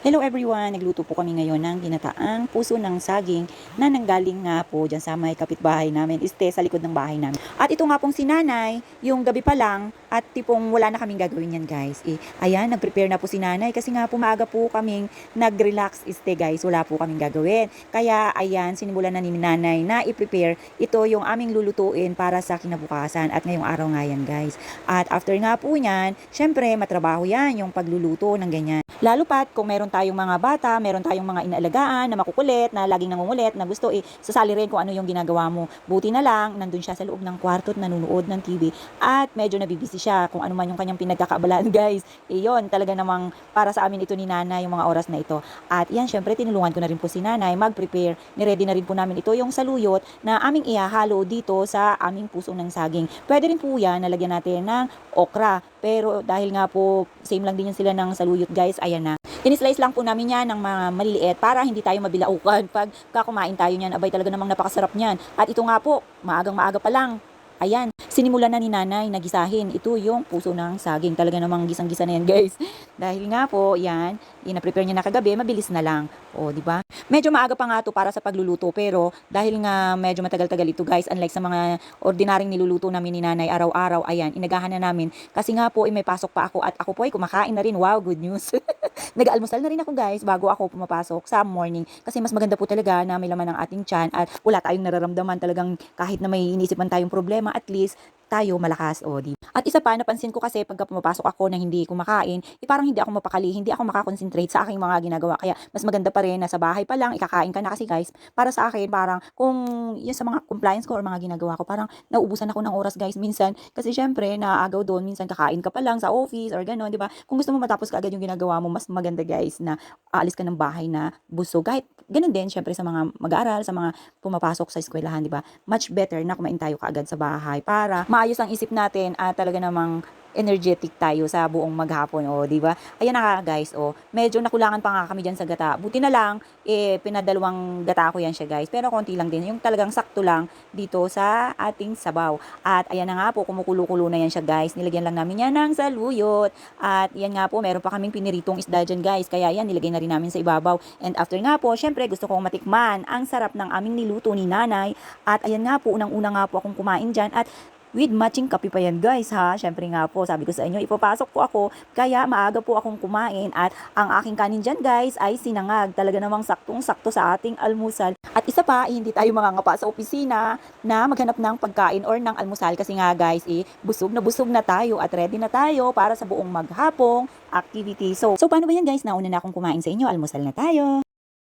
Hello everyone! Nagluto po kami ngayon ng ginataang puso ng saging na nanggaling nga po dyan sa may kapitbahay namin, este sa likod ng bahay namin. At ito nga pong si nanay, yung gabi pa lang, at tipong wala na kaming gagawin yan guys. Eh, ayan, nag-prepare na po si nanay kasi nga pumaga po kaming nag-relax este guys, wala po kaming gagawin. Kaya ayan, sinimulan na ni nanay na i-prepare ito yung aming lulutuin para sa kinabukasan at ngayong araw nga yan guys. At after nga po yan, syempre matrabaho yan yung pagluluto ng ganyan. Lalo pat kung meron tayong mga bata, meron tayong mga inaalagaan na makukulit, na laging nangungulit, na gusto eh, sasali rin kung ano yung ginagawa mo. Buti na lang, nandun siya sa loob ng kwarto at nanonood ng TV at medyo nabibisi siya kung ano man yung kanyang pinagkakaabalaan guys. Eh yun, talaga namang para sa amin ito ni nanay yung mga oras na ito. At yan, syempre tinulungan ko na rin po si nanay mag-prepare. Niready na rin po namin ito yung saluyot na aming ihahalo dito sa aming puso ng saging. Pwede rin po yan, nalagyan natin ng okra. Pero dahil nga po, same lang din yan sila ng saluyot guys, ayan na. Tinislice lang po namin yan ng mga maliliit para hindi tayo mabilaukan pag kakumain tayo niyan. Abay talaga namang napakasarap niyan. At ito nga po, maagang maaga pa lang. Ayan, sinimulan na ni nanay na gisahin. Ito yung puso ng saging. Talaga namang gisang-gisa na yan guys. Dahil nga po, yan, ina-prepare niya na kagabi, mabilis na lang. O, di ba? Medyo maaga pa nga to para sa pagluluto pero dahil nga medyo matagal-tagal ito guys, unlike sa mga ordinaryong niluluto namin ni nanay araw-araw, ayan, inagahan na namin. Kasi nga po, eh, may pasok pa ako at ako po ay kumakain na rin. Wow, good news. Nag-almusal na rin ako guys bago ako pumapasok sa morning. Kasi mas maganda po talaga na may laman ng ating tiyan at wala tayong nararamdaman talagang kahit na may inisipan tayong problema, at least tayo malakas o di. At isa pa, napansin ko kasi pagka pumapasok ako na hindi kumakain, eh, parang hindi ako mapakali, hindi ako makakonsentrate sa aking mga ginagawa. Kaya mas maganda pa rin na sa bahay pa lang, ikakain ka na kasi guys, para sa akin, parang kung yun sa mga compliance ko or mga ginagawa ko, parang nauubusan ako ng oras guys minsan. Kasi syempre, naaagaw doon, minsan kakain ka pa lang sa office or gano'n, di ba? Kung gusto mo matapos ka agad yung ginagawa mo, mas maganda guys na aalis ka ng bahay na busog. Kahit ganun din, syempre sa mga mag-aaral, sa mga pumapasok sa eskwelahan, di ba? Much better na kumain tayo kaagad sa bahay para maayos ang isip natin at talaga namang energetic tayo sa buong maghapon, o, di ba? Ayan na guys, o. Medyo nakulangan pa nga kami dyan sa gata. Buti na lang, eh, pinadalawang gata ko yan siya, guys. Pero konti lang din. Yung talagang sakto lang dito sa ating sabaw. At ayan na nga po, kumukulo-kulo na yan siya, guys. Nilagyan lang namin yan ng saluyot. At yan nga po, meron pa kaming piniritong isda dyan, guys. Kaya yan, nilagay na rin namin sa ibabaw. And after nga po, syempre, gusto kong matikman ang sarap ng aming niluto ni nanay. At ayan nga po, unang-una nga po akong kumain dyan. At with matching kape pa yan guys ha. Syempre nga po, sabi ko sa inyo, ipapasok po ako. Kaya maaga po akong kumain at ang aking kanin dyan guys ay sinangag. Talaga namang saktong-sakto sa ating almusal. At isa pa, eh, hindi tayo mangangapa sa opisina na maghanap ng pagkain or ng almusal kasi nga guys, eh, busog na busog na tayo at ready na tayo para sa buong maghapong activity. So, so paano ba yan guys? Nauna na akong kumain sa inyo, almusal na tayo.